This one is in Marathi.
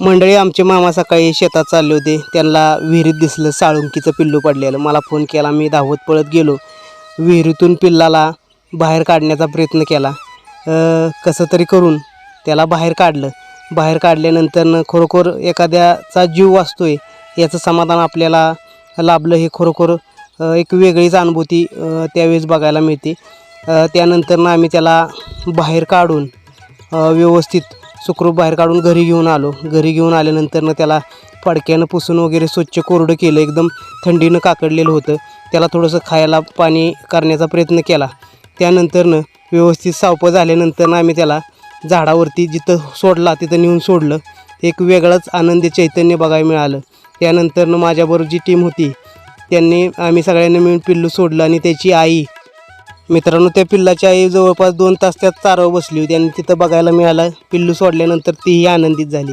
मंडळी आमचे मामा सकाळी शेतात चालले होते. त्यांना विहिरीत दिसलं साळुंकीचं पिल्लू पडलेलं. मला फोन केला मी धावत पळत गेलो. विहिरीतून पिल्लाला बाहेर काढण्याचा प्रयत्न केला. कसं तरी करून त्याला बाहेर काढलं. बाहेर काढल्यानंतर खरोखर एखाद्याचा जीव वाचतोय याचं समाधान आपल्याला लाभलं हे खरोखर एक वेगळीच अनुभूती त्यावेळेस बघायला मिळते. त्यानंतर त्यानंतरनं आम्ही त्याला बाहेर काढून व्यवस्थित सुखरूप बाहेर काढून घरी घेऊन आलो. घरी घेऊन आल्यानंतरनं त्याला फडक्यानं पुसून वगैरे स्वच्छ कोरडं केलं. एकदम थंडीनं काकडलेलं होतं. त्याला थोडंसं खायला पाणी करण्याचा प्रयत्न केला. त्यानंतरनं व्यवस्थित सावपं झाल्यानंतरनं आम्ही त्याला झाडावरती जिथं सोडला तिथं नेऊन सोडलं. एक वेगळंच आनंदी चैतन्य बघायला मिळालं. त्यानंतरनं माझ्याबरोबर जी टीम होती त्यांनी आम्ही सगळ्यांनी मिळून पिल्लू सोडलं आणि त्याची आई मित्रांनो त्या पिल्लाची आई जवळपास दोन तास त्यात चारावर बसली होती आणि तिथं बघायला मिळालं पिल्लू सोडल्यानंतर तीही आनंदित झाली.